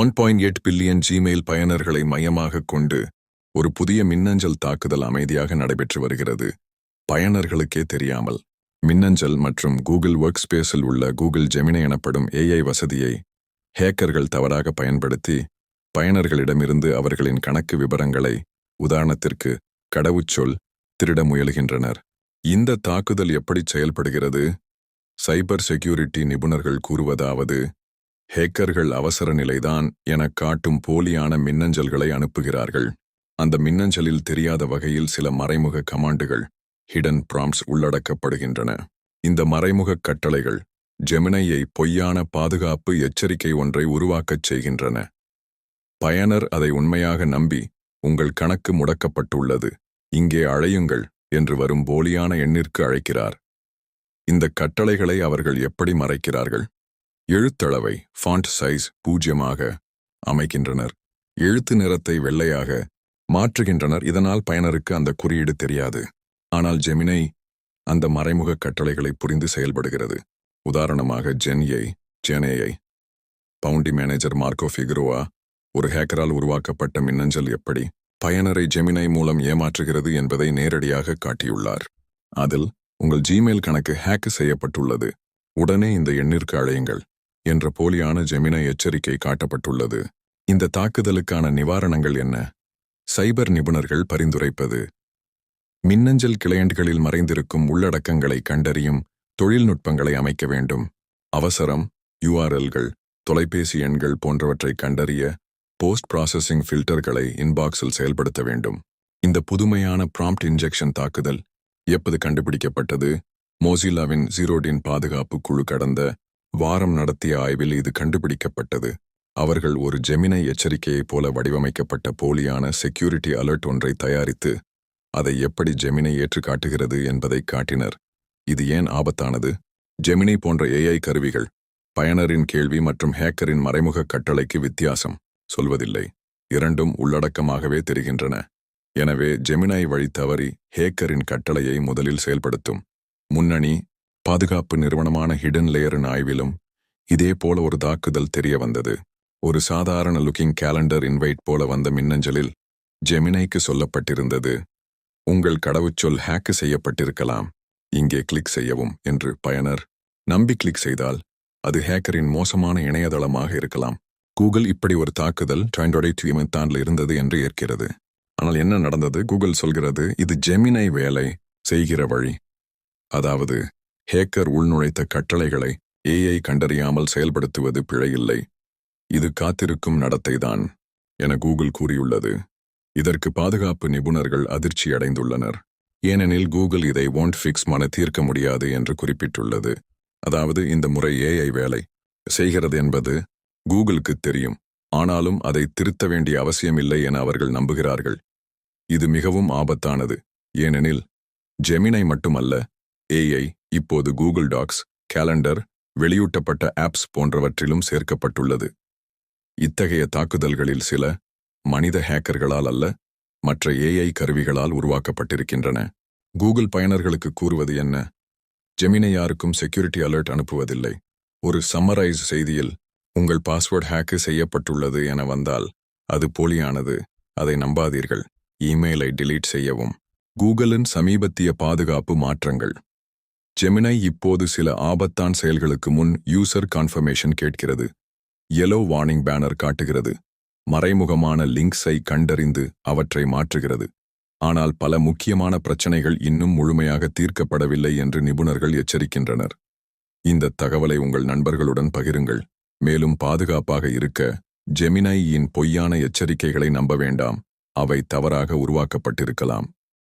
One point eight billion Gmail பயனர்களை மையமாக கொண்டு ஒரு புதிய மின்னஞ்சல் தாக்குதல் அமைதியாக நடைபெற்று வருகிறது. பயனர்களுக்கே தெரியாமல் மின்னஞ்சல் மற்றும் கூகுள் ஒர்க் ஸ்பேஸில் உள்ள கூகுள் ஜெமினி எனப்படும் ஏஐ வசதியை ஹேக்கர்கள் தவறாக பயன்படுத்தி பயனர்களிடமிருந்து அவர்களின் கணக்கு விவரங்களை உதாரணத்திற்கு கடவுச்சொல் திருட முயலுகின்றனர். இந்த தாக்குதல் எப்படி செயல்படுகிறது? சைபர் செக்யூரிட்டி நிபுணர்கள் கூறுவதாவது ஹேக்கர்கள் அவசர நிலைதான் எனக் காட்டும் போலியான மின்னஞ்சல்களை அனுப்புகிறார்கள். அந்த மின்னஞ்சலில் தெரியாத வகையில் சில மறைமுக கமாண்டுகள் ஹிடன் ப்ராம்ப்ட்ஸ் உள்ளடக்கப்படுகின்றன. இந்த மறைமுக கட்டளைகள் ஜெமினையை பொய்யான பாதுகாப்பு எச்சரிக்கை ஒன்றை உருவாக்கச் செய்கின்றன. பயனர் அதை உண்மையாக நம்பி உங்கள் கணக்கு முடக்கப்பட்டுள்ளது இங்கே அழையுங்கள் என்று வரும் போலியான எண்ணிற்கு அழைக்கிறார். இந்த கட்டளைகளை அவர்கள் எப்படி மறைக்கிறார்கள்? எழுத்தளவை ஃபாண்ட் சைஸ் பூஜ்யமாக அமைக்கின்றனர். எழுத்து நிறத்தை வெள்ளையாக மாற்றுகின்றனர். இதனால் பயனருக்கு அந்த குறியீடு தெரியாது. ஆனால் ஜெமினை அந்த மறைமுக கட்டளைகளை புரிந்து செயல்படுகிறது. உதாரணமாக ஜென்ஏ ஜெனேயை பவுண்டி மேனேஜர் மார்க்கோ ஃபிகரோவா ஒரு ஹேக்கரால் உருவாக்கப்பட்ட மின்னஞ்சல் எப்படி பயனரை ஜெமினை மூலம் ஏமாற்றுகிறது என்பதை நேரடியாக காட்டியுள்ளார். அதில் உங்கள் ஜிமெயில் கணக்கு ஹேக் செய்யப்பட்டுள்ளது. உடனே இந்த எண்ணிற்கு அழையுங்கள். என்ற போலியான ஜெமின எச்சரிக்கை காட்டப்பட்டுள்ளது. இந்த தாக்குதலுக்கான நிவாரணங்கள் என்ன? சைபர் நிபுணர்கள் பரிந்துரைப்பது. மின்னஞ்சல் கிளையண்ட்களில் மறைந்திருக்கும் உள்ளடக்கங்களை கண்டறியும் தொழில்நுட்பங்களை அமைக்க வேண்டும். அவசரம் யூஆர்எல்கள் தொலைபேசி எண்கள் போன்றவற்றை கண்டறிய போஸ்ட் ப்ராசஸிங் ஃபில்டர்களை இன்பாக்ஸில் செயல்படுத்த வேண்டும். இந்த புதுமையான ப்ராம்ப்ட் இன்ஜெக்ஷன் தாக்குதல் எப்போது கண்டுபிடிக்கப்பட்டது? மோசிலாவின் ஜீரோடின் பாதுகாப்பு குழு கடந்த வாரம் நடத்திய ஆய்வில் இது கண்டுபிடிக்கப்பட்டது. அவர்கள் ஒரு ஜெமினை எச்சரிக்கையைப் போல வடிவமைக்கப்பட்ட போலியான செக்யூரிட்டி அலர்ட் ஒன்றை தயாரித்து அதை எப்படி ஜெமினை ஏற்று காட்டுகிறது என்பதை காட்டினர். இது ஏன் ஆபத்தானது? ஜெமினி போன்ற ஏஐ கருவிகள் பயனரின் கேள்வி மற்றும் ஹேக்கரின் மறைமுக கட்டளைக்கு வித்தியாசம் சொல்வதில்லை. இரண்டும் உள்ளடக்கமாகவே தெரிகின்றன. எனவே ஜெமினை வழி தவறி ஹேக்கரின் கட்டளையை முதலில் செயல்படுத்தும். முன்னணி பாதுகாப்பு நிறுவனமான ஹிடன் லேயரின் ஆய்விலும் இதே போல ஒரு தாக்குதல் தெரிய வந்தது. ஒரு சாதாரண லுக்கிங் கேலண்டர் இன்வைட் போல வந்த மின்னஞ்சலில் ஜெமினைக்கு சொல்லப்பட்டிருந்தது. உங்கள் கடவுச்சொல் ஹேக்கு செய்யப்பட்டிருக்கலாம். இங்கே கிளிக் செய்யவும் என்று பயனர் நம்பி கிளிக் செய்தால் அது ஹேக்கரின் மோசமான இணையதளமாக இருக்கலாம். கூகுள் இப்படி ஒரு தாக்குதல் ட்ரெண்டோடை இருந்தது என்று ஏற்கிறது. ஆனால் என்ன நடந்தது? கூகுள் சொல்கிறது இது ஜெமினை வேலை செய்கிற வழி. அதாவது ஹேக்கர் உள்நுழைத்த கட்டளைகளை ஏஐ கண்டறியாமல் செயல்படுத்துவது பிழையில்லை. இது காத்திருக்கும் நடத்தைதான் என கூகுள் கூறியுள்ளது. இதற்கு பாதுகாப்பு நிபுணர்கள் அதிர்ச்சி அடைந்துள்ளனர். ஏனெனில் கூகுள் இதை ஒன்ட் ஃபிக்ஸ் மன தீர்க்க முடியாது என்று குறிப்பிட்டுள்ளது. அதாவது இந்த முறை ஏஐ வேலை செய்கிறது என்பது கூகுளுக்கு தெரியும். ஆனாலும் அதை திருத்த வேண்டிய அவசியமில்லை என அவர்கள் நம்புகிறார்கள். இது மிகவும் ஆபத்தானது. ஏனெனில் ஜெமினை மட்டுமல்ல ஏஐ இப்போது கூகுள் டாக்ஸ் கேலண்டர் வெளியூட்டப்பட்ட ஆப்ஸ் போன்றவற்றிலும் சேர்க்கப்பட்டுள்ளது. இத்தகைய தாக்குதல்களில் சில மனித ஹேக்கர்களால் அல்ல மற்ற ஏஐ கருவிகளால் உருவாக்கப்பட்டிருக்கின்றன. கூகுள் பயனர்களுக்கு கூறுவது என்ன? ஜெமினை யாருக்கும் செக்யூரிட்டி அலர்ட் அனுப்புவதில்லை. ஒரு சம்மரைஸ் செய்தியில் உங்கள் பாஸ்வேர்ட் ஹேக்கு செய்யப்பட்டுள்ளது என வந்தால் அது போலியானது. அதை நம்பாதீர்கள். இமெயிலை டிலீட் செய்யவும். கூகுளின் சமீபத்திய பாதுகாப்பு மாற்றங்கள். ஜெமினை இப்போது சில ஆபத்தான் செயல்களுக்கு முன் யூசர் கன்ஃபர்மேஷன் கேட்கிறது. எலோ வார்னிங் பேனர் காட்டுகிறது. மறைமுகமான லிங்க்ஸை கண்டறிந்து அவற்றை மாற்றுகிறது. ஆனால் பல முக்கியமான பிரச்சனைகள் இன்னும் முழுமையாக தீர்க்கப்படவில்லை என்று நிபுணர்கள் எச்சரிக்கின்றனர். இந்த தகவலை உங்கள் நண்பர்களுடன் பகிருங்கள். மேலும் பாதுகாப்பாக இருக்க ஜெமினையின் பொய்யான எச்சரிக்கைகளை நம்ப வேண்டாம். அவை தவறாக உருவாக்கப்பட்டிருக்கலாம்.